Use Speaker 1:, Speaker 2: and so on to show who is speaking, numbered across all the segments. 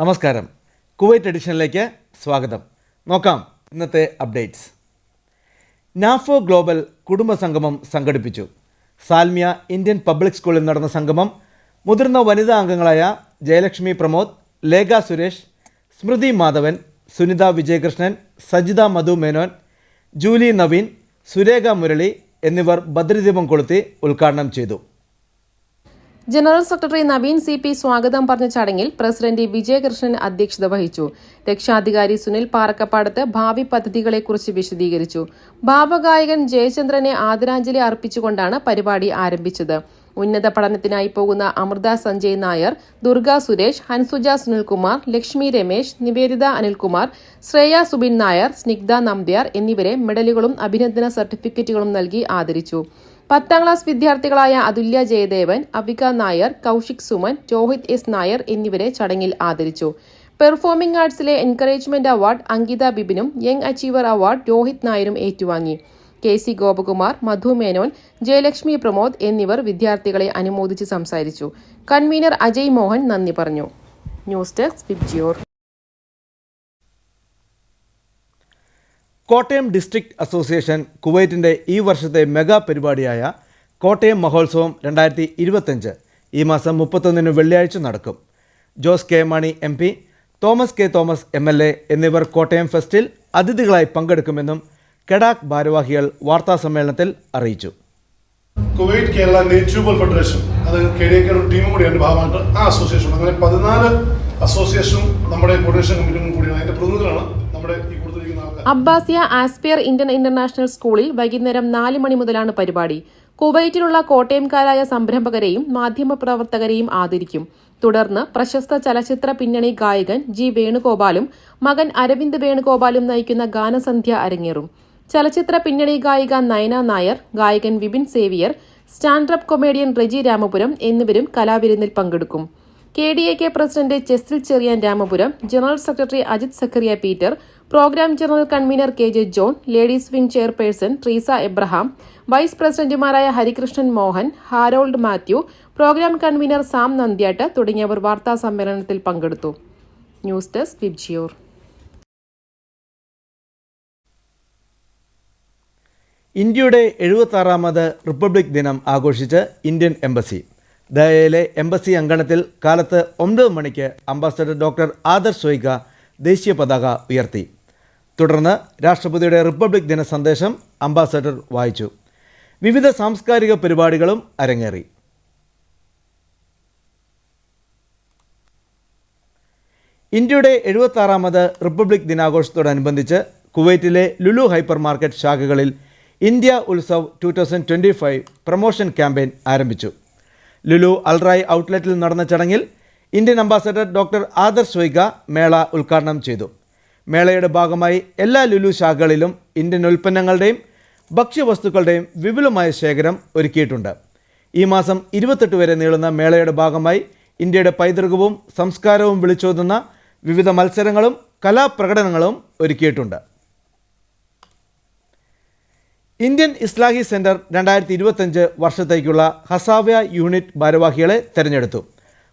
Speaker 1: നമസ്കാരം. കുവൈറ്റ് എഡിഷനിലേക്ക് സ്വാഗതം. നോക്കാം ഇന്നത്തെ അപ്ഡേറ്റ്സ്. നാഫോ ഗ്ലോബൽ കുടുംബ സംഗമം സംഘടിപ്പിച്ചു. സാൽമിയ ഇന്ത്യൻ പബ്ലിക് സ്കൂളിൽ നടന്ന സംഗമം മുതിർന്ന വനിതാ അംഗങ്ങളായ ജയലക്ഷ്മി പ്രമോദ് ലേഖ സുരേഷ് സ്മൃതി മാധവൻ സുനിത വിജയകൃഷ്ണൻ സജിത മധു മേനോൻ ജൂലി നവീൻ സുരേഖ മുരളി എന്നിവർ ഭദ്രദീപം കൊളുത്തി ഉദ്ഘാടനം ചെയ്തു.
Speaker 2: General secretary Naveen C P സ്വാഗതം പറഞ്ഞ ചടങ്ങിൽ പ്രസിഡന്റ് വിജയകൃഷ്ണൻ അധ്യക്ഷത വഹിച്ചു. രക്ഷാധികാരി സുനിൽ പാറക്കപ്പാടത്ത് ഭാവി പദ്ധതികളെക്കുറിച്ച് വിശദീകരിച്ചു. ഭാവഗായകൻ ജയചന്ദ്രനെ ആദരാഞ്ജലി അർപ്പിച്ചുകൊണ്ടാണ് പരിപാടി ആരംഭിച്ചത്. ഉന്നത പഠനത്തിനായി പോകുന്ന അമൃത സഞ്ജയ് നായർ ദുർഗ സുരേഷ് ഹൻസുജ സുനിൽകുമാർ ലക്ഷ്മി രമേശ് നിവേദിത അനിൽകുമാർ ശ്രേയ സുബിൻ നായർ സ്നിഗ്ധ നമ്പ്യാർ എന്നിവരെ മെഡലുകളും അഭിനന്ദന സർട്ടിഫിക്കറ്റുകളും നൽകി ആദരിച്ചു. പത്താം ക്ലാസ് വിദ്യാർത്ഥികളായ അതുല്യ ജയദേവൻ അബിക നായർ കൗശിക് സുമൻ രോഹിത് എസ് നായർ എന്നിവരെ ചടങ്ങിൽ ആദരിച്ചു. പെർഫോമിംഗ് ആർട്സിലെ എൻകറേജ്മെന്റ് അവാർഡ് അങ്കിത ബിബിനും യങ് അച്ചീവർ അവാർഡ് രോഹിത് നായരും ഏറ്റുവാങ്ങി. കെ സി ഗോപകുമാർ മധു മേനോൻ ജയലക്ഷ്മി പ്രമോദ് എന്നിവർ വിദ്യാർത്ഥികളെ അനുമോദിച്ച് സംസാരിച്ചു. കൺവീനർ അജയ് മോഹൻ നന്ദി പറഞ്ഞു. News desk VIBGYOR.
Speaker 1: Kottayam district association കുവൈറ്റിന്റെ ഈ വർഷത്തെ മെഗാ പരിപാടിയായ കോട്ടയം മഹോത്സവം രണ്ടായിരത്തി ഇരുപത്തഞ്ച് ഈ മാസം മുപ്പത്തൊന്നിന് വെള്ളിയാഴ്ച നടക്കും. Jose K Mani M P Thomas K Thomas M L A എന്നിവർ കോട്ടയം ഫെസ്റ്റിൽ അതിഥികളായി പങ്കെടുക്കുമെന്നും കെഡാക് ഭാരവാഹികൾ വാർത്താസമ്മേളനത്തിൽ അറിയിച്ചു.
Speaker 3: കുവൈറ്റ് കേരള നേച്ചുറൽ ഫെഡറേഷൻ അത് കെ ഡി എ ടീമും കൂടി അതിന്റെ ഭാഗമായിട്ട് ആ അസോസിയേഷൻ. അങ്ങനെ പതിനാല് അസോസിയേഷനും നമ്മുടെ കോർഡിനേഷൻ കമ്മിറ്റിയും കൂടിയാണ്. അതിന്റെ പ്രതിനിധികളാണ് നമ്മുടെ
Speaker 2: അബ്ബാസിയ ആസ്പിയർ ഇന്ത്യൻ ഇന്റർനാഷണൽ സ്കൂളിൽ വൈകുന്നേരം നാല് മണി മുതലാണ് പരിപാടി. കുവൈറ്റിലുള്ള കോട്ടയംകാരായ സംരംഭകരെയും മാധ്യമപ്രവർത്തകരെയും ആദരിക്കും. തുടർന്ന് പ്രശസ്ത ചലച്ചിത്ര പിന്നണി ഗായകൻ ജി വേണുഗോപാലും മകൻ അരവിന്ദ് വേണുഗോപാലും നയിക്കുന്ന ഗാനസന്ധ്യ അരങ്ങേറും. ചലച്ചിത്ര പിന്നണി ഗായിക നയന നായർ ഗായകൻ വിപിൻ സേവിയർ സ്റ്റാൻഡപ്പ് കൊമേഡിയൻ റെജി രാമപുരം എന്നിവരും കലാവിരുന്നിൽ പങ്കെടുക്കും. K D A K president Chessil Cherian Ramapuram general secretary Ajith Zachariah Peter program general convener K J John ladies wing chairperson Treesa Abraham vice പ്രസിഡന്റുമാരായ ഹരികൃഷ്ണൻ മോഹൻ ഹാരോൾഡ് മാത്യു പ്രോഗ്രാം കൺവീനർ സാം നന്ദ്യാട്ട് തുടങ്ങിയവർ വാർത്താ സമ്മേളനത്തിൽ പങ്കെടുത്തു. ന്യൂസ് ഡെസ്ക് വിബ്ജിയോർ
Speaker 1: ഇന്ത്യയുടെ എഴുപത്താറാമത് republic ദിനം ആഘോഷിച്ച് Indian embassy. ദയയിലെ embassy അങ്കണത്തിൽ കാലത്ത് ഒമ്പത് മണിക്ക് അംബാസഡർ ഡോക്ടർ ആദർശ് സോയിക ദേശീയ പതാക ഉയർത്തി. തുടർന്ന് രാഷ്ട്രപതിയുടെ റിപ്പബ്ലിക് ദിന സന്ദേശം അംബാസഡർ വായിച്ചു. വിവിധ സാംസ്കാരിക പരിപാടികളും അരങ്ങേറി. ഇന്ത്യയുടെ എഴുപത്താറാമത് റിപ്പബ്ലിക് ദിനാഘോഷത്തോടനുബന്ധിച്ച് കുവൈറ്റിലെ Lulu hypermarket ശാഖകളിൽ India Utsav two thousand twenty five promotion campaign ആരംഭിച്ചു. ലുലു അൽറായ് ഔട്ട്ലെറ്റിൽ നടന്ന ചടങ്ങിൽ Indian ambassador doctor Adarsh Swaika മേള ഉദ്ഘാടനം ചെയ്തു. മേളയുടെ ഭാഗമായി എല്ലാ ലുലു ശാഖകളിലും ഇന്ത്യൻ ഉൽപ്പന്നങ്ങളുടെയും ഭക്ഷ്യവസ്തുക്കളുടെയും വിപുലമായ ശേഖരം ഒരുക്കിയിട്ടുണ്ട്. ഈ മാസം ഇരുപത്തെട്ട് വരെ നീളുന്ന മേളയുടെ ഭാഗമായി ഇന്ത്യയുടെ പൈതൃകവും സംസ്കാരവും വിളിച്ചോതുന്ന വിവിധ മത്സരങ്ങളും കലാപ്രകടനങ്ങളും ഒരുക്കിയിട്ടുണ്ട്. ഇന്ത്യൻ ഇസ്ലാഹി സെന്റർ രണ്ടായിരത്തി ഇരുപത്തഞ്ച് വർഷത്തേക്കുള്ള ഹസാവ്യ യൂണിറ്റ് ഭാരവാഹികളെ തെരഞ്ഞെടുത്തു.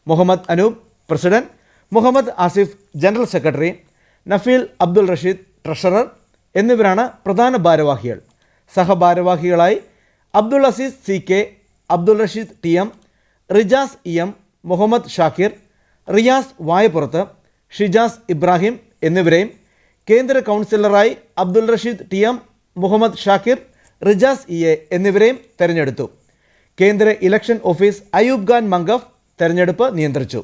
Speaker 1: Muhammad Anoop president Muhammad Asif general secretary Nafeel Abdul Rasheed treasurer എന്നിവരാണ് പ്രധാന ഭാരവാഹികൾ. സഹഭാരവാഹികളായി Abdul Azeez C K Abdul Rasheed T M Rijas E M Muhammad Shakir Riyas Vayappurath Shijas Ibrahim എന്നിവരെയും കേന്ദ്ര കൗൺസിലറായി Abdul Rasheed T M Muhammad Shakir Rijas E A എന്നിവരെയും തെരഞ്ഞെടുത്തു. കേന്ദ്ര election office Ayub Khan Mangaf തെരഞ്ഞെടുപ്പ് നിയന്ത്രിച്ചു.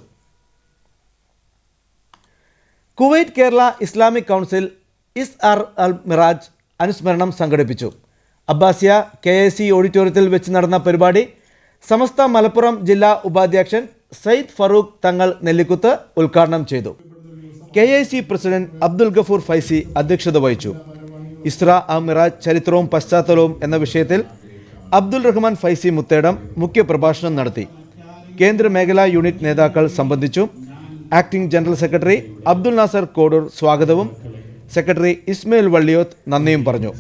Speaker 1: Kuwait Kerala Islamic council is R അൽ മിറാജ് അനുസ്മരണം സംഘടിപ്പിച്ചു. അബ്ബാസിയ K A C ഓഡിറ്റോറിയത്തിൽ വെച്ച് നടന്ന പരിപാടി സമസ്ത മലപ്പുറം ജില്ലാ ഉപാധ്യക്ഷൻ സയ്യിദ് ഫറൂഖ് തങ്ങൾ നെല്ലിക്കുത്ത് ഉദ്ഘാടനം ചെയ്തു. K I C president Abdul Gafoor Faizy അധ്യക്ഷത വഹിച്ചു. ഇസ്ര അൽ ചരിത്രവും പശ്ചാത്തലവും എന്ന വിഷയത്തിൽ അബ്ദുൽ റഹ്മാൻ ഫൈസി മുത്തേടം മുഖ്യപ്രഭാഷണം നടത്തി. കേന്ദ്ര മേഖലാ യൂണിറ്റ് നേതാക്കൾ സംബന്ധിച്ചു acting general secretary Abdul Nasser Kodur സ്വാഗതവും. സെക്രട്ടറി ഇസ്മയിൽ വള്ളിയോത്ത് നന്ദിയും പറഞ്ഞു.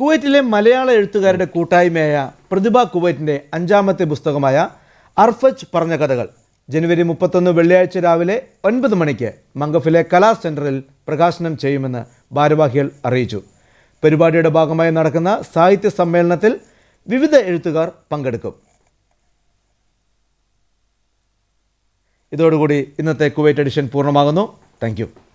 Speaker 1: കുവൈറ്റിലെ മലയാള എഴുത്തുകാരുടെ കൂട്ടായ്മയായ പ്രതിഭ കുവൈറ്റിന്റെ അഞ്ചാമത്തെ പുസ്തകമായ അർഫജ് പറഞ്ഞ കഥകൾ ജനുവരി മുപ്പത്തൊന്ന് വെള്ളിയാഴ്ച രാവിലെ ഒൻപത് മണിക്ക് മംഗഫിലെ കലാ സെന്ററിൽ പ്രകാശനം ചെയ്യുമെന്ന് ഭാരവാഹികൾ അറിയിച്ചു. പരിപാടിയുടെ ഭാഗമായി നടക്കുന്ന സാഹിത്യ സമ്മേളനത്തിൽ വിവിധ എഴുത്തുകാർ പങ്കെടുക്കും. ഇതോടുകൂടി ഇന്നത്തെ കുവൈറ്റ് എഡിഷൻ പൂർണമാകുന്നു. താങ്ക്